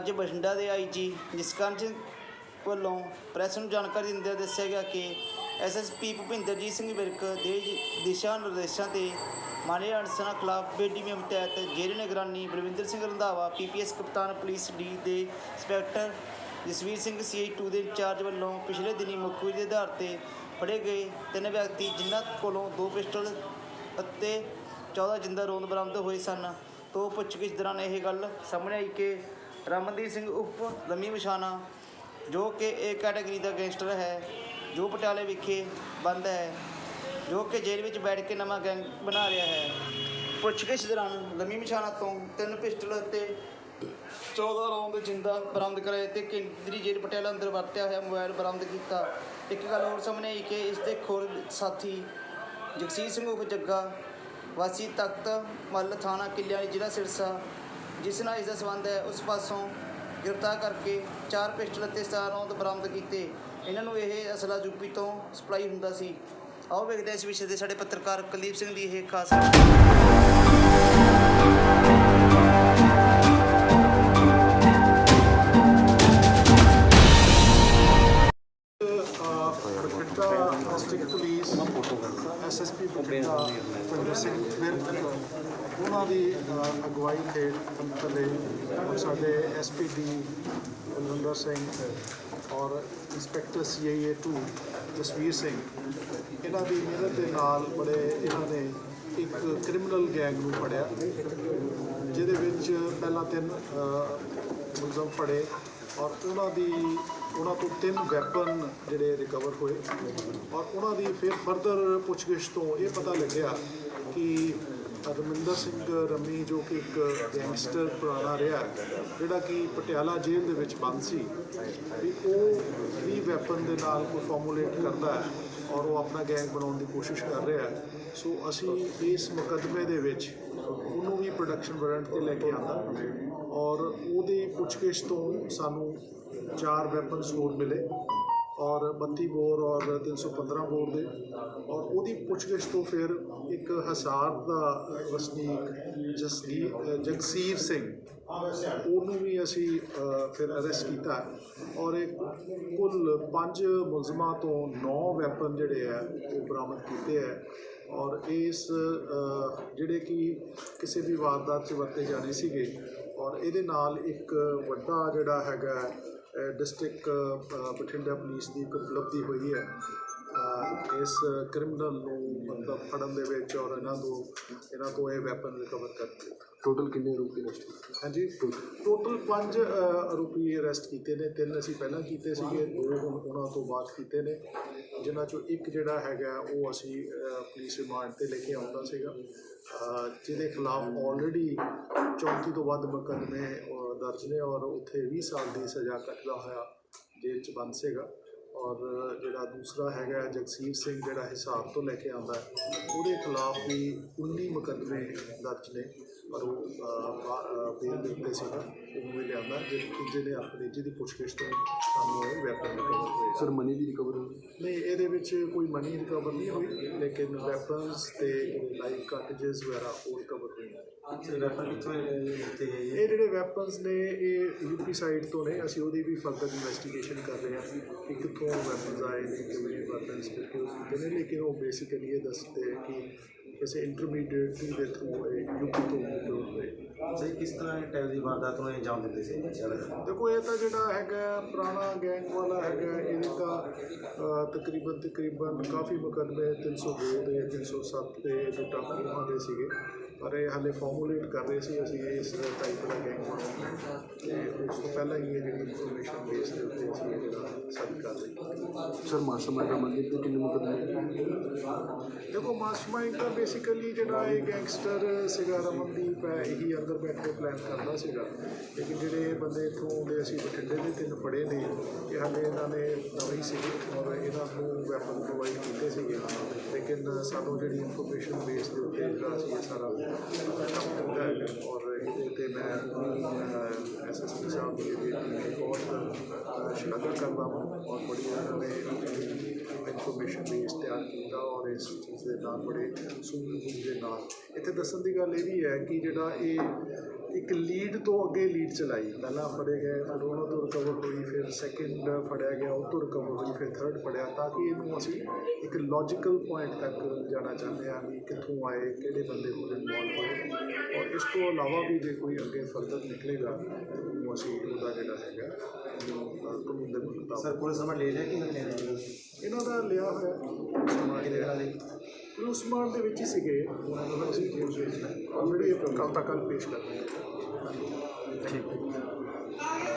ਅੱਜ ਬਠਿੰਡਾ ਦੇ ਆਈਜੀ ਜਸਕਰਨ ਸਿੰਘ ਵੱਲੋਂ ਪ੍ਰੈਸ ਨੂੰ ਜਾਣਕਾਰੀ ਦਿੰਦਿਆਂ ਦੱਸਿਆ ਗਿਆ ਕਿ ਐਸਐਸਪੀ ਭੁਪਿੰਦਰਜੀਤ ਸਿੰਘ ਵਿਰਕ ਦੇ ਦਿਸ਼ਾ ਨਿਰਦੇਸ਼ਾਂ ਤੇ ਮਾੜੇ ਅਨਸਰਾਂ ਖਿਲਾਫ ਬੇਟੀ ਮੁਹਿੰਮ ਤਹਿਤ ਜੇਲ੍ਹ ਨਿਗਰਾਨੀ ਬਲਵਿੰਦਰ ਸਿੰਘ ਰੰਧਾਵਾ ਪੀਪੀਐਸ ਕਪਤਾਨ ਪੁਲਿਸ ਡੀ ਦੇ ਇੰਸਪੈਕਟਰ ਜਸਵੀਰ ਸਿੰਘ ਸੀਆਈ 2 ਦੇ ਇੰਚਾਰਜ ਵੱਲੋਂ ਪਿਛਲੇ ਦਿਨੀ ਮੁਖਬਰੀ ਦੇ ਆਧਾਰ ਤੇ ਫੜੇ ਗਏ ਤਿੰਨ ਵਿਅਕਤੀ ਜਿਨ੍ਹਾਂ ਕੋਲੋਂ ਦੋ ਪਿਸਟਲ ਅਤੇ 14 ਜਿੰਦਾ ਰੋਂਦ ਬਰਾਮਦ ਹੋਏ ਸਨ। ਤੋਂ ਪੁੱਛਗਿੱਛ ਦੌਰਾਨ ਇਹ ਗੱਲ ਸਾਹਮਣੇ ਆਈ ਕਿ ਰਮਨਦੀਪ ਸਿੰਘ ਉਪ ਲੰਮੀ ਮਸ਼ਾਨਾ ਜੋ ਕਿ ਏ ਕੈਟਾਗਰੀ ਦਾ ਗੈਂਗਸਟਰ ਹੈ, ਜੋ ਪਟਿਆਲੇ ਵਿਖੇ ਬੰਦ ਹੈ, ਜੋ ਕਿ ਜੇਲ੍ਹ ਵਿੱਚ ਬੈਠ ਕੇ ਨਵਾਂ ਗੈਂਗ ਬਣਾ ਰਿਹਾ ਹੈ। ਪੁੱਛਗਿੱਛ ਦੌਰਾਨ ਲੰਮੀ ਮਸ਼ਾਨਾ ਤੋਂ ਤਿੰਨ ਪਿਸਟਲ ਅਤੇ 14 ਰੌਂਦ ਜਿੰਦਾ ਬਰਾਮਦ ਕਰਾਏ ਤੇ ਕੇਂਦਰੀ ਜੇਲ੍ਹ ਪਟਿਆਲਾ ਅੰਦਰ ਵਰਤਿਆ ਹੋਇਆ ਮੋਬਾਈਲ ਬਰਾਮਦ ਕੀਤਾ। ਇੱਕ ਗੱਲ ਹੋਰ ਸਾਹਮਣੇ ਆਈ ਕਿ ਇਸ ਦੇ ਖੋਰ ਸਾਥੀ ਜਗਸੀਰ ਸਿੰਘ ਉਪ ਜੱਗਾ ਵਾਸੀ ਤਖਤ ਮੱਲ ਥਾਣਾ ਕਿਲਿਆਣੀ ਜ਼ਿਲ੍ਹਾ ਸਿਰਸਾ ਜਿਸ ਨਾਲ ਇਸ ਦਾ ਸੰਬੰਧ ਹੈ, ਉਸ ਪਾਸੋਂ ਗ੍ਰਿਫਤਾਰ ਕਰਕੇ ਚਾਰ ਪਿਸਟਲ ਅਤੇ 17 ਰੌਂਦ ਬਰਾਮਦ ਕੀਤੇ। ਇਹਨਾਂ ਨੂੰ ਇਹ ਅਸਲਾ ਯੂਪੀ ਤੋਂ ਸਪਲਾਈ ਹੁੰਦਾ ਸੀ। ਆਓ ਵੇਖਦੇ ਹਾਂ ਇਸ ਵਿਸ਼ੇ ਦੇ ਸਾਡੇ ਪੱਤਰਕਾਰ ਕੁਲਦੀਪ ਸਿੰਘ ਦੀ ਇਹ ਖਾਸ ਐਸਐਸਪੀ ਬਠਿੰਡਾ ਭੁਪਿੰਦਰ ਸਿੰਘ ਵਿਰਕ ਦੀ ਅਗਵਾਈ ਹੇਠ ਥੱਲੇ ਔਰ ਸਾਡੇ ਐਸਪੀਡੀ ਬਲਵਿੰਦਰ ਸਿੰਘ ਔਰ ਇੰਸਪੈਕਟਰ ਸੀਆਈਏ 2 ਜਸਵੀਰ ਸਿੰਘ, ਇਹਨਾਂ ਦੀ ਮਿਹਨਤ ਦੇ ਨਾਲ ਬੜੇ ਇਹਨਾਂ ਨੇ ਇੱਕ ਕ੍ਰਿਮੀਨਲ ਗੈਂਗ ਨੂੰ ਫੜਿਆ, ਜਿਹਦੇ ਵਿੱਚ ਪਹਿਲਾਂ ਤਿੰਨ ਮੁਲਜ਼ਮ ਫੜੇ ਔਰ ਉਹਨਾਂ ਦੀ, ਉਹਨਾਂ ਤੋਂ ਤਿੰਨ ਵੈਪਨ ਜਿਹੜੇ ਰਿਕਵਰ ਹੋਏ ਔਰ ਉਹਨਾਂ ਦੀ ਫਿਰ ਫਰਦਰ ਪੁੱਛਗਿੱਛ ਤੋਂ ਇਹ ਪਤਾ ਲੱਗਿਆ ਕਿ ਰਮਿੰਦਰ ਸਿੰਘ ਰਮੀ, ਜੋ ਕਿ ਇੱਕ ਗੈਂਗਸਟਰ ਪੁਰਾਣਾ ਰਿਹਾ, ਜਿਹੜਾ ਕਿ ਪਟਿਆਲਾ ਜੇਲ੍ਹ ਦੇ ਵਿੱਚ ਬੰਦ ਸੀ, ਵੀ ਉਹ ਵੀ ਵੈਪਨ ਦੇ ਨਾਲ ਕੋਈ ਫਾਰਮੂਲੇਟ ਕਰਦਾ ਹੈ ਔਰ ਉਹ ਆਪਣਾ ਗੈਂਗ ਬਣਾਉਣ ਦੀ ਕੋਸ਼ਿਸ਼ ਕਰ ਰਿਹਾ ਹੈ। ਸੋ ਅਸੀਂ ਇਸ ਮੁਕੱਦਮੇ ਦੇ ਵਿੱਚ ਉਹਨੂੰ ਵੀ ਪ੍ਰੋਡਕਸ਼ਨ ਵਾਰੰਟ ਤੇ ਲੈ ਕੇ ਆਂਦਾ ਔਰ ਉਹਦੀ ਪੁੱਛਗਿੱਛ ਤੋਂ ਸਾਨੂੰ ਚਾਰ ਵੈਪਨ ਹੋਰ ਮਿਲੇ। ਔਰ 32 ਬੋਰ ਔਰ 315 ਬੋਰ ਦੇ। ਔਰ ਉਹਦੀ ਪੁੱਛਗਿੱਛ ਤੋਂ ਫਿਰ ਇੱਕ ਹਸਾਰ ਦਾ ਵਸਨੀਕ ਜਸਗੀਰ ਜਗਸੀਰ ਸਿੰਘ, ਉਹਨੂੰ ਵੀ ਅਸੀਂ ਫਿਰ ਅਰੈਸਟ ਕੀਤਾ। ਔਰ ਇਹ ਕੁੱਲ ਪੰਜ ਮੁਲਜ਼ਮਾਂ ਤੋਂ 9 ਵੈਪਨ ਜਿਹੜੇ ਆ, ਉਹ ਬਰਾਮਦ ਕੀਤੇ ਆ। ਔਰ ਇਸ ਜਿਹੜੇ ਕਿ ਕਿਸੇ ਵੀ ਵਾਰਦਾਤ 'ਚ ਵਰਤੇ ਜਾਣੇ ਸੀਗੇ। ਔਰ ਇਹਦੇ ਨਾਲ ਇੱਕ ਵੱਡਾ ਜਿਹੜਾ ਹੈਗਾ ਡਿਸਟ੍ਰਿਕਟ ਬਠਿੰਡਾ ਪੁਲਿਸ ਦੀ ਇੱਕ ਉਪਲਬਧੀ ਹੋਈ ਹੈ। ਇਸ ਕ੍ਰਿਮੀਨਲ ਨੂੰ ਮਤਲਬ ਫੜਨ ਦੇ ਵਿੱਚ ਔਰ ਇਹਨਾਂ ਤੋਂ ਇਹਨਾਂ ਤੋਂ ਇਹ ਵੈਪਨ ਰਿਕਵਰ ਕਰਕੇ ਟੋਟਲ ਕਿੰਨੇ ਰੁਪਏ ਨਸ਼ਟ ਹਾਂਜੀ। ਟੋਟਲ 5 ਆਰੋਪੀ ਅਰੈਸਟ ਕੀਤੇ ਨੇ। ਤਿੰਨ ਅਸੀਂ ਪਹਿਲਾਂ ਕੀਤੇ ਸੀਗੇ ਦੋ ਹੁਣ ਉਹਨਾਂ ਤੋਂ ਬਾਅਦ ਕੀਤੇ ਨੇ। ਜਿਨ੍ਹਾਂ ਚੋਂ ਇੱਕ ਜਿਹੜਾ ਹੈਗਾ ਉਹ ਅਸੀਂ ਪੁਲਿਸ ਰਿਮਾਂਡ ਤੇ ਲੈ ਕੇ ਆਉਂਦਾ ਸੀਗਾ। ਜਿਹਦੇ ਖਿਲਾਫ ਆਲਰੇਡੀ 34 ਤੋਂ ਵੱਧ ਮੁਕੱਦਮੇ ਦਰਜ ਨੇ ਔਰ ਉੱਥੇ 20 ਸਾਲ ਦੀ ਸਜ਼ਾ ਕੱਟਦਾ ਹੋਇਆ ਜੇਲ੍ਹ 'ਚ ਬੰਦ ਸੀਗਾ। ਔਰ ਜਿਹੜਾ ਦੂਸਰਾ ਹੈਗਾ ਜਗਸੀਰ ਸਿੰਘ ਜਿਹੜਾ ਹਿਸਾਬ ਤੋਂ ਲੈ ਕੇ ਆਉਂਦਾ ਉਹਦੇ ਖਿਲਾਫ ਵੀ 19 ਮੁਕੱਦਮੇ ਦਰਜ ਨੇ। ਪਰ ਉਹ ਬੇਲ ਦੇ ਉੱਤੇ ਸੀਗਾ ਉਹਨੂੰ ਵੀ ਲਿਆਂਦਾ ਜੇ ਜਿਹਨੇ ਆਪਣੇ ਜਿਹਦੀ ਪੁੱਛਗਿੱਛ ਤੋਂ ਸਾਨੂੰ ਇਹ ਵੈਪਨ ਰਿਕਵਰ ਹੋਏ ਸਰ ਮਨੀ ਦੀ ਰਿਕਵਰ ਹੋਈ? ਨਹੀਂ ਇਹਦੇ ਵਿੱਚ ਕੋਈ ਮਨੀ ਰਿਕਵਰ ਨਹੀਂ ਹੋਈ ਲੇਕਿਨ ਵੈਪਨਸ ਤੇ ਲਾਈਵ ਕਾਰਟੇਜਸ ਵਗੈਰਾ ਉਹ ਰਿਕਵਰ ਹੋਏ ਇਹ ਜਿਹੜੇ ਵੈਪਨਸ ਨੇ ਇਹ ਯੂਪੀ ਸਾਈਡ ਤੋਂ ਨੇ ਅਸੀਂ ਉਹਦੀ ਵੀ ਫਰਦਰ ਇਨਵੈਸਟੀਗੇਸ਼ਨ ਕਰ ਰਹੇ ਹਾਂ ਕਿ ਕਿੱਥੋਂ ਵੈਪਨਸ ਆਏ ਨੇ ਕਿਵੇਂ ਵੈਪਨਸ ਪ੍ਰੋਕਿਊਰ ਕੀਤੇ ਨੇ ਲੇਕਿਨ ਉਹ ਬੇਸਿਕਲੀ ਇਹ ਦੱਸਦੇ ਕਿ ਕਿਸੇ ਇੰਟਰਮੀਡੀਏਟ ਦੇ ਥਰੂ ਇਹ ਯੂਪੀ ਤੋਂ ਪ੍ਰੋਕਿਊਰ ਹੋਏ। ਸਹੀ ਕਿਸ ਤਰ੍ਹਾਂ ਟਾਈਪ ਦੀ ਵਾਰਦਾਤ ਨੂੰ ਅੰਜਾਮ ਦਿੰਦੇ ਸੀ? ਦੇਖੋ ਇਹ ਤਾਂ ਜਿਹੜਾ ਹੈਗਾ ਪੁਰਾਣਾ ਗੈਂਗ ਵਾਲਾ ਹੈਗਾ ਇਹਦੇ ਤਾਂ ਤਕਰੀਬਨ ਤਕਰੀਬਨ ਕਾਫੀ ਮੁਕੱਦਮੇ 302 ਦੇ 307 ਦੇ ਜੋ ਟਾਪੂਆਂ ਦੇ ਸੀਗੇ। ਪਰ ਇਹ ਹਾਲੇ ਫਾਰਮੂਲੇਟ ਕਰ ਰਹੇ ਸੀ ਅਸੀਂ ਇਸ ਟਾਈਪ ਦਾ ਗੈਂਗ ਬਣਾਉਣਾ ਤੇ ਉਸ ਤੋਂ ਪਹਿਲਾਂ ਹੀ ਇਹ ਜਿਹੜੀ ਇਨਫੋਰਮੇਸ਼ਨ ਬੇਸ ਦੇ ਉੱਤੇ ਇਹ ਜਿਹੜਾ ਸਾਡੀ ਕਾਰਵਾਈ ਸਰ ਮਾਸਟਰਮਾਈਂਡ ਮੰਦਿਰ ਦੇ ਕਿੰਨੇ ਮੁਕਦਮੇ? ਦੇਖੋ ਮਾਸਟਰਮਾਈਂਡ ਤਾਂ ਬੇਸਿਕਲੀ ਜਿਹੜਾ ਇਹ ਗੈਂਗਸਟਰ ਸੀਗਾ ਰਮਨਦੀਪ ਹੈ ਇਹੀ ਅੰਦਰ ਬੈਠ ਕੇ ਪਲਾਨ ਕਰਦਾ ਸੀਗਾ ਲੇਕਿਨ ਜਿਹੜੇ ਬੰਦੇ ਇੱਥੋਂ ਆਉਂਦੇ ਅਸੀਂ ਬਠਿੰਡੇ ਦੇ ਤਿੰਨ ਫੜੇ ਨੇ ਇਹ ਹਾਲੇ ਇਹਨਾਂ ਨੇ ਨਵੇਂ ਹੀ ਸੀਗੇ ਔਰ ਇਹਨਾਂ ਨੂੰ ਵੈਪਨ ਪ੍ਰੋਵਾਈਡ ਕੀਤੇ ਸੀਗੇ ਲੇਕਿਨ ਸਾਨੂੰ ਜਿਹੜੀ ਇਨਫੋਰਮੇਸ਼ਨ ਬੇਸ ਦੇ ਉੱਤੇ ਜਿਹੜਾ ਅਸੀਂ ਇਹ ਸਾਰਾ ਕੰਮ ਕੀਤਾ ਹੈ ਔਰ ਇਹਦੇ ਤੇ ਮੈਂ ਐਸਐਸਪੀ ਸਾਹਿਬ ਦੀ ਜਿਹੜੀ ਟੀਮ ਦੀ ਬਹੁਤ ਅ, ਸ਼ਲਾਘਾ ਕਰਦਾ ਹਾਂ ਔਰ ਬੜੀ ਉਹਨਾਂ ਨੇ ਇਨਫੋਰਮੇਸ਼ਨ ਬੇਸ ਤਿਆਰ ਕੀਤਾ ਔਰ ਇਸ ਚੀਜ਼ ਦੇ ਨਾਲ ਬੜੇ ਸੂਝ ਦੇ ਨਾਲ। ਇੱਥੇ ਦੱਸਣ ਦੀ ਗੱਲ ਇਹ ਵੀ ਹੈ ਕਿ ਜਿਹੜਾ ਇਹ ਇੱਕ ਲੀਡ ਤੋਂ ਅੱਗੇ ਲੀਡ ਚਲਾਈ। ਪਹਿਲਾਂ ਫੜੇ ਗਏ ਫਿਰ ਉਹਨਾਂ ਤੋਂ ਰਿਕਵਰ ਹੋਈ ਫਿਰ ਸੈਕਿੰਡ ਫੜਿਆ ਗਿਆ ਉਹ ਤੋਂ ਰਿਕਵਰ ਹੋਈ ਫਿਰ ਥਰਡ ਫੜਿਆ ਤਾਂ ਕਿ ਇਹਨੂੰ ਅਸੀਂ ਇੱਕ ਲੌਜੀਕਲ ਪੁਆਇੰਟ ਤੱਕ ਜਾਣਾ ਚਾਹੁੰਦੇ ਹਾਂ ਵੀ ਕਿੱਥੋਂ ਆਏ ਕਿਹੜੇ ਬੰਦੇ ਕੋਲ ਇਨਵੋਲਵ ਹੋਏ। ਔਰ ਇਸ ਤੋਂ ਇਲਾਵਾ ਵੀ ਜੇ ਕੋਈ ਅੱਗੇ ਫਰਦਰ ਨਿਕਲੇਗਾ ਤਾਂ ਉਹਨੂੰ ਅਸੀਂ ਉਹਦਾ ਜਿਹੜਾ ਹੈਗਾ ਸਰ ਪੁਲਿਸ ਸਮਾਂ ਲੈ ਲਿਆ ਕਿ ਨਹੀਂ ਲੈ ਲਿਆ? ਇਹਨਾਂ ਦਾ ਲਿਆ ਹੋਇਆ ਸਮਾਨ ਕਿਹਦੇ ਨਾਲ ਜੀ ਉਹ ਸਮਾਨ ਦੇ ਵਿੱਚ ਹੀ ਸੀਗੇ। ਉਹਨਾਂ ਨੂੰ ਅਸੀਂ ਜੇਲ੍ਹ ਭੇਜਣਾ ਕੱਲ੍ਹ ਤੱਕ ਕੱਲ੍ਹ ਪੇਸ਼ ਕਰ ਦਿੰਦੇ ਹਾਂ